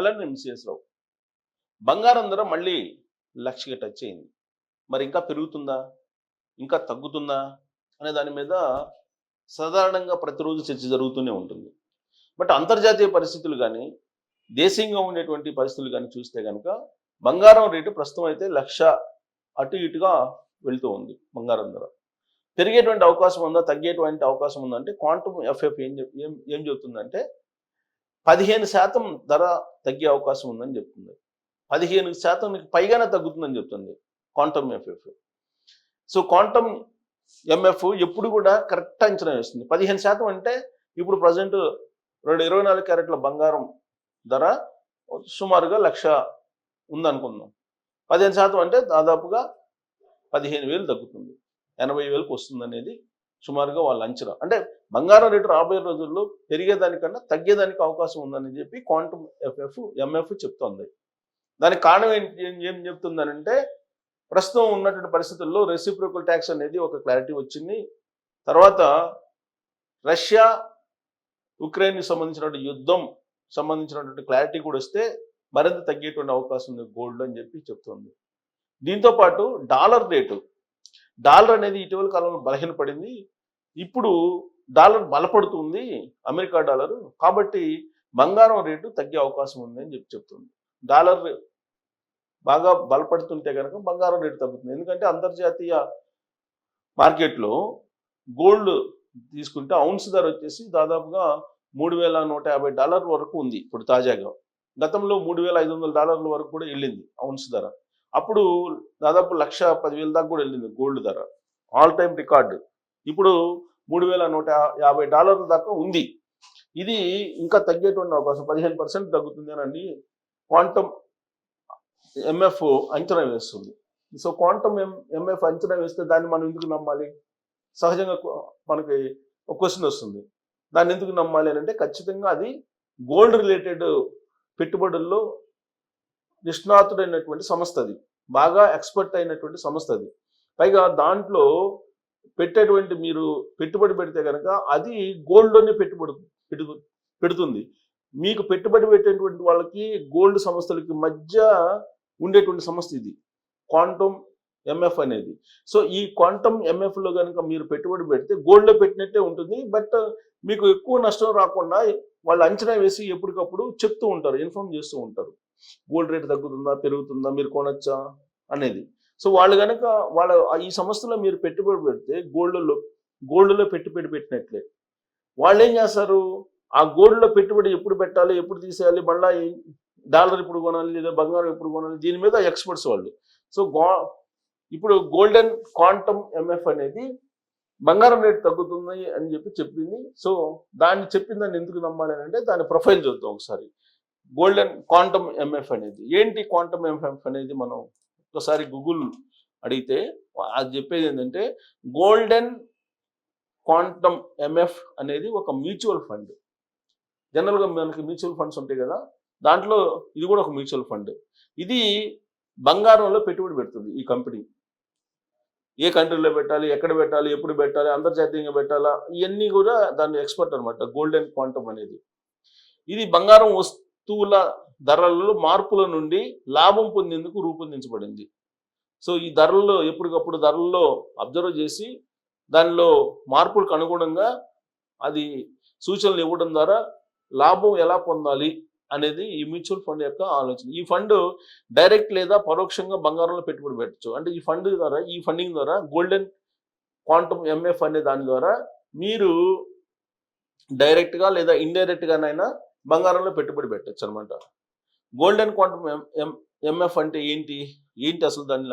Kalyan MCS రావు బంగారం ధర మళ్ళీ లక్షకి టచ్ అయింది. మరి ఇంకా పెరుగుతుందా? ఇంకా తగ్గుతుందా? అనే దాని మీద సాధారణంగా ప్రతిరోజు చర్చ జరుగుతూనే ఉంటుంది. బట్ అంతర్జాతీయ పరిస్థితులు కానీ దేశీయంగా ఉండేటువంటి పరిస్థితులు కానీ చూస్తే కనుక బంగారం రేటు ప్రస్తుతం అయితే లక్ష అటు ఇటుగా వెళుతూ ఉంది బంగారం ధర. పెరిగేటువంటి అవకాశం ఉందా? తగ్గేటువంటి అవకాశం ఉందంటే క్వాంటమ్ ఎఫ్ఎఫ్ ఏం ఏం ఏం చెబుతుందంటే పదిహేను శాతం ధర తగ్గే అవకాశం ఉందని చెప్తుంది. పదిహేను శాతం పైగానే తగ్గుతుందని చెప్తుంది quantum MF so quantum MF ఎప్పుడు కూడా కరెక్ట్ అంచనా వేస్తుంది. పదిహేను శాతం అంటే ఇప్పుడు ప్రజెంట్ రెండు ఇరవై నాలుగు క్యారెట్ల బంగారం ధర సుమారుగా లక్ష ఉందనుకుందాం. పదిహేను శాతం అంటే దాదాపుగా పదిహేను వేలు తగ్గుతుంది. ఎనభై వేలకు వస్తుంది అనేది సుమారుగా వాళ్ళ అంచనా. అంటే బంగారం రేటు రాబోయే రోజుల్లో పెరిగేదానికన్నా తగ్గేదానికి అవకాశం ఉందని చెప్పి క్వాంటమ్ ఎఫ్ఎఫ్ ఎంఎఫ్ చెప్తోంది. దానికి కారణం ఏంటి ఏం చెప్తుందనంటే ప్రస్తుతం ఉన్నటువంటి పరిస్థితుల్లో రెసిప్రోకల్ ట్యాక్స్ అనేది ఒక క్లారిటీ వచ్చింది. తర్వాత రష్యా ఉక్రెయిన్కి సంబంధించినటువంటి యుద్ధం సంబంధించినటువంటి క్లారిటీ కూడా వస్తే మరింత తగ్గేటువంటి అవకాశం ఉంది గోల్డ్ అని చెప్పి చెప్తుంది. దీంతో పాటు డాలర్ రేటు డాలర్ అనేది ఇటీవల కాలంలో బలహీనపడింది. ఇప్పుడు డాలర్ బలపడుతుంది అమెరికా డాలర్. కాబట్టి బంగారం రేటు తగ్గే అవకాశం ఉంది అని చెప్పి చెప్తుంది. డాలర్ బాగా బలపడుతుంటే కనుక బంగారం రేటు తగ్గుతుంది. ఎందుకంటే అంతర్జాతీయ మార్కెట్లో గోల్డ్ తీసుకుంటే అవున్స్ ధర వచ్చేసి దాదాపుగా మూడు వేల నూట యాభై డాలర్ల వరకు ఉంది. ఇప్పుడు తాజాగా గతంలో మూడు వేల ఐదు వందల డాలర్ల వరకు కూడా వెళ్ళింది అవున్స్ ధర. అప్పుడు దాదాపు లక్ష పదివేల దాకా కూడా వెళ్ళింది గోల్డ్ ధర. ఆల్ టైమ్ రికార్డు ఇప్పుడు మూడు వేల నూట యాభై డాలర్ల దాకా ఉంది. ఇది ఇంకా తగ్గేటువంటి అవకాశం. పదిహేను పర్సెంట్ తగ్గుతుంది అని క్వాంటమ్ ఎంఎఫ్ అంచనా వేస్తుంది. సో క్వాంటమ్ ఎం ఎంఎఫ్ అంచనా వేస్తే దాన్ని మనం ఎందుకు నమ్మాలి? సహజంగా మనకి ఒక క్వశ్చన్ వస్తుంది. దాన్ని ఎందుకు నమ్మాలి అని అంటే ఖచ్చితంగా అది గోల్డ్ రిలేటెడ్ పెట్టుబడుల్లో నిష్ణాతుడైనటువంటి సంస్థ అది. బాగా ఎక్స్పర్ట్ అయినటువంటి సంస్థ అది. పైగా దాంట్లో పెట్టేటువంటి మీరు పెట్టుబడి పెడితే కనుక అది గోల్డ్లోనే పెట్టుబడి పెట్టు పెడుతుంది. మీకు పెట్టుబడి పెట్టేటువంటి వాళ్ళకి గోల్డ్ సంస్థలకి మధ్య ఉండేటువంటి సంస్థ ఇది. క్వాంటమ్ ఎంఎఫ్ అనేది. సో ఈ క్వాంటమ్ ఎంఎఫ్లో కనుక మీరు పెట్టుబడి పెడితే గోల్డ్లో పెట్టినట్టే ఉంటుంది. బట్ మీకు ఎక్కువ నష్టం రాకుండా వాళ్ళు అంచనా వేసి ఎప్పటికప్పుడు చెప్తూ ఉంటారు ఇన్ఫార్మ్ చేస్తూ ఉంటారు. గోల్డ్ రేట్ తగ్గుతుందా పెరుగుతుందా మీరు కొనొచ్చా అనేది. సో వాళ్ళు కనుక వాళ్ళ ఈ సంస్థలో మీరు పెట్టుబడి పెడితే గోల్డ్లో గోల్డ్లో పెట్టుబడి పెట్టినట్లే. వాళ్ళు ఏం చేస్తారు? ఆ గోల్డ్లో పెట్టుబడి ఎప్పుడు పెట్టాలి ఎప్పుడు తీసేయాలి మళ్ళీ డాలర్ ఎప్పుడు కొనాలి లేదా బంగారం ఎప్పుడు కొనాలి దీని మీద ఎక్స్పర్ట్స్ వాళ్ళు. సో గో ఇప్పుడు గోల్డెన్ క్వాంటమ్ ఎంఎఫ్ అనేది బంగారం రేటు తగ్గుతుంది అని చెప్పి చెప్పింది. సో దాన్ని చెప్పిన దాన్ని ఎందుకు నమ్మాలి అంటే దాని ప్రొఫైల్ చూద్దాం ఒకసారి. గోల్డెన్ క్వాంటమ్ ఎంఎఫ్ అనేది. ఏంటి క్వాంటమ్ ఎంఎఫ్ అనేది మనం ఒకసారి గూగుల్ అడిగితే అది చెప్పేది ఏంటంటే గోల్డెన్ క్వాంటమ్ ఎంఎఫ్ అనేది ఒక మ్యూచువల్ ఫండ్. జనరల్గా మనకి మ్యూచువల్ ఫండ్స్ ఉంటాయి కదా దాంట్లో ఇది కూడా ఒక మ్యూచువల్ ఫండ్. ఇది బంగారంలో పెట్టుబడి పెడుతుంది ఈ కంపెనీ. ఏ కంట్రీలో పెట్టాలి ఎక్కడ పెట్టాలి ఎప్పుడు పెట్టాలి అంతర్జాతీయంగా పెట్టాలా ఇవన్నీ కూడా దాని ఎక్స్పర్ట్ అనమాట గోల్డెన్ క్వాంటమ్ అనేది. ఇది బంగారం వస్తువుల ధరలలో మార్పుల నుండి లాభం పొందేందుకు రూపొందించబడింది. సో ఈ ధరల్లో ఎప్పటికప్పుడు ధరల్లో అబ్జర్వ్ చేసి దానిలో మార్పులకు అనుగుణంగా అది సూచనలు ఇవ్వడం ద్వారా లాభం ఎలా పొందాలి అనేది ఈ మ్యూచువల్ ఫండ్ యొక్క ఆలోచన. ఈ ఫండ్ డైరెక్ట్ లేదా పరోక్షంగా బంగారంలో పెట్టుబడి పెట్టచ్చు. అంటే ఈ ఫండ్ ద్వారా ఈ ఫండింగ్ ద్వారా గోల్డెన్ క్వాంటమ్ ఎంఎఫ్ అనే దాని ద్వారా మీరు డైరెక్ట్గా లేదా ఇండైరెక్ట్గానైనా బంగారంలో పెట్టుబడి పెట్టచ్చు అనమాట గోల్డెన్ క్వాంటమ్ ఎం ఎంఎఫ్ అంటే ఏంటి? ఏంటి అసలు దాని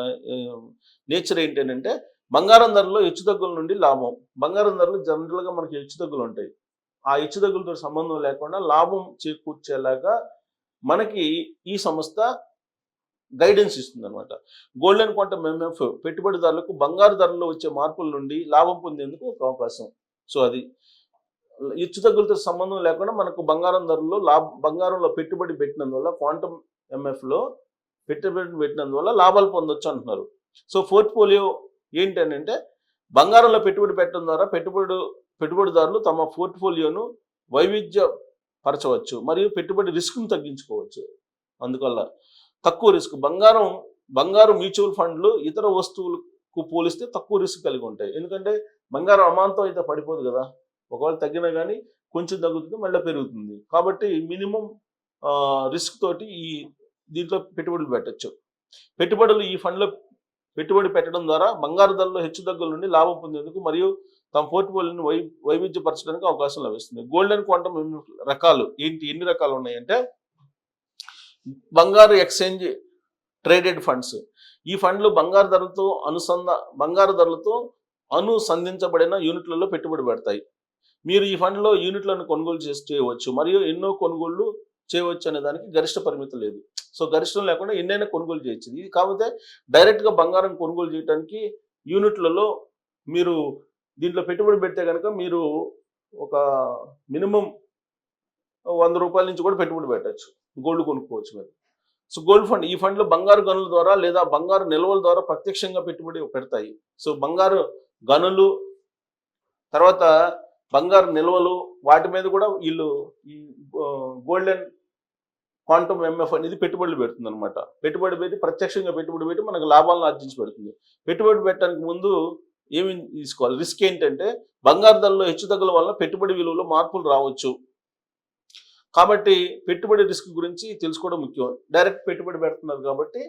నేచర్ ఏంటి అంటే బంగారం ధరలో హెచ్చుతగ్గుల నుండి లాభం. బంగారం ధరలు జనరల్గా మనకి హెచ్చుతగ్గులు ఉంటాయి. ఆ హెచ్చుతగ్గులతో సంబంధం లేకుండా లాభం చేకూర్చేలాగా మనకి ఈ సంస్థ గైడెన్స్ ఇస్తుంది అనమాట గోల్డెన్ క్వాంటమ్ ఎంఎఫ్ పెట్టుబడిదారులకు బంగారు ధరల్లో వచ్చే మార్పుల నుండి లాభం పొందేందుకు ఒక అవకాశం. సో అది. హెచ్చు తగ్గులతో సంబంధం లేకుండా మనకు బంగారం ధరలో లాభ బంగారంలో పెట్టుబడి పెట్టినందువల్ల క్వాంటమ్ ఎంఎఫ్లో పెట్టుబడి పెట్టినందువల్ల లాభాలు పొందొచ్చు అంటున్నారు. సో పోర్ట్ఫోలియో ఏంటంటే బంగారంలో పెట్టుబడి పెట్టడం ద్వారా పెట్టుబడి పెట్టుబడిదారులు తమ పోర్ట్ఫోలియోను వైవిధ్య పరచవచ్చు మరియు పెట్టుబడి రిస్క్ను తగ్గించుకోవచ్చు. అందువల్ల తక్కువ రిస్క్ బంగారం బంగారు మ్యూచువల్ ఫండ్లు ఇతర వస్తువులకు పోలిస్తే తక్కువ రిస్క్ కలిగి ఉంటాయి. ఎందుకంటే బంగారం అమాంతం అయితే పడిపోదు కదా. ఒకవేళ తగ్గినా కానీ కొంచెం తగ్గుతుంది మళ్ళీ పెరుగుతుంది. కాబట్టి మినిమం రిస్క్ తోటి ఈ దీంట్లో పెట్టుబడులు పెట్టచ్చు. పెట్టుబడులు ఈ ఫండ్లో పెట్టుబడి పెట్టడం ద్వారా బంగారు ధరలో హెచ్చుతగ్గుల నుండి లాభం పొందేందుకు మరియు తమ పోర్ట్ఫోలియోని వై వైవిధ్యపరచడానికి అవకాశం లభిస్తుంది. గోల్డ్ అండ్ క్వాంటమ్ రకాలు? ఏంటి? ఎన్ని రకాలు ఉన్నాయంటే బంగారు ఎక్స్చేంజ్ ట్రేడెడ్ ఫండ్స్. ఈ ఫండ్లు బంగారు ధరలతో అనుసంధ బంగారు ధరలతో అనుసంధించబడిన యూనిట్లలో పెట్టుబడి పెడతాయి. మీరు ఈ ఫండ్లో యూనిట్లను కొనుగోలు చేసి చేయవచ్చు. మరియు ఎన్నో కొనుగోళ్ళు చేయవచ్చు అనే దానికి గరిష్ట పరిమితి లేదు. సో గరిష్టం లేకుండా ఎన్నైనా కొనుగోలు చేయొచ్చు. ఇది కాకపోతే డైరెక్ట్గా బంగారం కొనుగోలు చేయడానికి యూనిట్లలో మీరు దీంట్లో పెట్టుబడి పెడితే కనుక మీరు ఒక మినిమం వంద రూపాయల నుంచి కూడా పెట్టుబడి పెట్టచ్చు. గోల్డ్ కొనుక్కోవచ్చు మీరు. సో గోల్డ్ ఫండ్ ఈ ఫండ్లు బంగారు గనుల ద్వారా లేదా బంగారు నిల్వల ద్వారా ప్రత్యక్షంగా పెట్టుబడి పెడతాయి. సో బంగారు గనులు తర్వాత బంగారు నిల్వలు వాటి మీద కూడా వీళ్ళు ఈ గోల్డెన్ క్వాంటమ్ ఎంఎఫ్ అనేది పెట్టుబడులు పెడుతుంది అనమాట పెట్టుబడి పెట్టి ప్రత్యక్షంగా పెట్టుబడి పెట్టి మనకు లాభాలను ఆర్జించి పెడుతుంది. పెట్టుబడి పెట్టడానికి ముందు ఏమి తీసుకోవాలి? రిస్క్ ఏంటంటే బంగారు ధరలో హెచ్చుతగ్గుల వల్ల పెట్టుబడి విలువలో మార్పులు రావచ్చు. కాబట్టి పెట్టుబడి రిస్క్ గురించి తెలుసుకోవడం ముఖ్యం. డైరెక్ట్ పెట్టుబడి పెడుతున్నారు కాబట్టి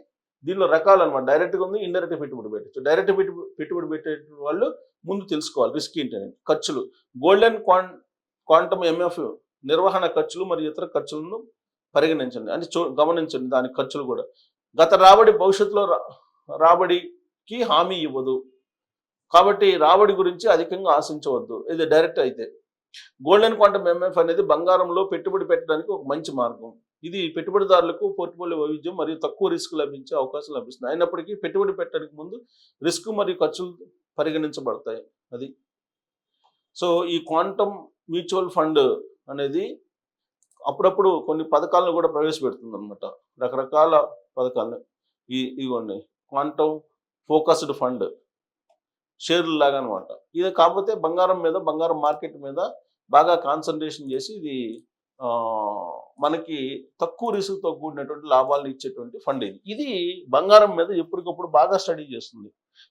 దీనిలో రకాలు అనమాట డైరెక్ట్గా ఉంది ఇండైరెక్ట్ పెట్టుబడి పెట్టచ్చు. డైరెక్ట్ పెట్టుబడి పెట్టుబడి పెట్టే వాళ్ళు ముందు తెలుసుకోవాలి రిస్క్ ఏంటని ఖర్చులు. గోల్డెన్ క్వాన్ క్వాంటమ్ ఎంఎఫ్ నిర్వహణ ఖర్చులు మరియు ఇతర ఖర్చులను పరిగణించండి. అంటే చూ గమనించండి దాని ఖర్చులు కూడా. గత రాబడి భవిష్యత్తులో రా- రాబడికి హామీ ఇవ్వదు. కాబట్టి రాబడి గురించి అధికంగా ఆశించవద్దు. ఇది డైరెక్ట్ అయితే. గోల్డెన్ క్వాంటమ్ ఎంఎఫ్ అనేది బంగారంలో పెట్టుబడి పెట్టడానికి ఒక మంచి మార్గం. ఇది పెట్టుబడిదారులకు పోర్ట్ఫోలియో వైవిధ్యం మరియు తక్కువ రిస్క్ లభించే అవకాశం లభిస్తుంది. అయినప్పటికీ పెట్టుబడి పెట్టడానికి ముందు రిస్క్ మరియు ఖర్చులు పరిగణించబడతాయి. అది. సో ఈ క్వాంటమ్ మ్యూచువల్ ఫండ్ అనేది అప్పుడప్పుడు కొన్ని పథకాలను కూడా ప్రవేశపెడుతుంది అనమాట రకరకాల పథకాలను ఈ ఇవ్వండి క్వాంటమ్ ఫోకస్డ్ ఫండ్. షేర్లు లాగా అనమాట ఇది కాకపోతే బంగారం మీద బంగారం మార్కెట్ మీద బాగా కాన్సన్ట్రేషన్ చేసి ఇది మనకి తక్కువ రిస్క్తో కూడినటువంటి లాభాలను ఇచ్చేటువంటి ఫండ్ ఇది. ఇది బంగారం మీద ఎప్పటికప్పుడు బాగా స్టడీ చేస్తుంది.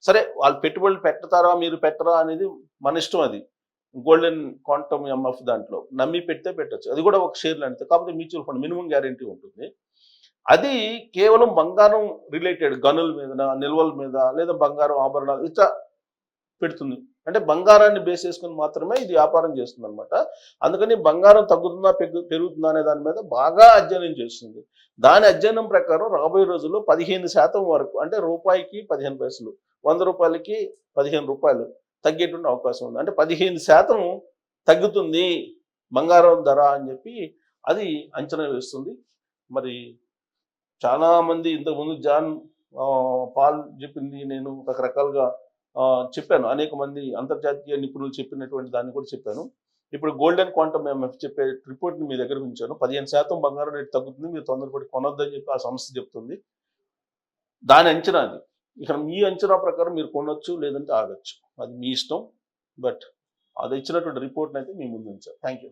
సరే వాళ్ళు పెట్టుబడులు పెట్టతారా మీరు పెట్టరా అనేది మన ఇష్టం అది. గోల్డెన్ క్వాంటమ్ ఎంఎఫ్ దాంట్లో. నమ్మి పెడితే పెట్టచ్చు. అది కూడా ఒక షేర్ లాంటిది కాకపోతే మ్యూచువల్ ఫండ్ మినిమం గ్యారంటీ ఉంటుంది. అది కేవలం బంగారం రిలేటెడ్ గనుల మీద నిల్వల మీద లేదా బంగారం ఆభరణాలు ఇట్లా పెడుతుంది. అంటే బంగారాన్ని బేస్ చేసుకుని మాత్రమే ఇది వ్యాపారం చేస్తుంది అనమాట అందుకని బంగారం తగ్గుతుందా పెరుగుతుందా అనే దాని మీద బాగా అధ్యయనం చేస్తుంది. దాని అధ్యయనం ప్రకారం రాబోయే రోజుల్లో పదిహేను శాతం వరకు అంటే రూపాయికి పదిహేను పైసలు వంద రూపాయలకి పదిహేను రూపాయలు తగ్గేటువంటి అవకాశం ఉంది. అంటే పదిహేను శాతం తగ్గుతుంది బంగారం ధర అని చెప్పి అది అంచనా వేస్తుంది. మరి చాలా మంది ఇంతకుముందు జాన్ పాల్ చెప్పింది నేను రకరకాలుగా చెప్పాను. అనేక మంది అంతర్జాతీయ నిపుణులు చెప్పినటువంటి దాన్ని కూడా చెప్పాను. ఇప్పుడు గోల్డెన్ క్వాంటమ్ ఎంఎఫ్ చెప్పే రిపోర్ట్ని మీ దగ్గర ఉంచాను. పదిహేను శాతం బంగారం రేటు తగ్గుతుంది. మీరు తొందరపడి కొనొద్దని చెప్పి ఆ సంస్థ చెప్తుంది. దాని అంచనా అది. ఇక్కడ మీ అంచనా ప్రకారం మీరు కొనొచ్చు లేదంటే ఆగచ్చు. అది మీ ఇష్టం. బట్ అది ఇచ్చినటువంటి రిపోర్ట్ని అయితే మీ ముందు ఉంచారు థ్యాంక్ యూ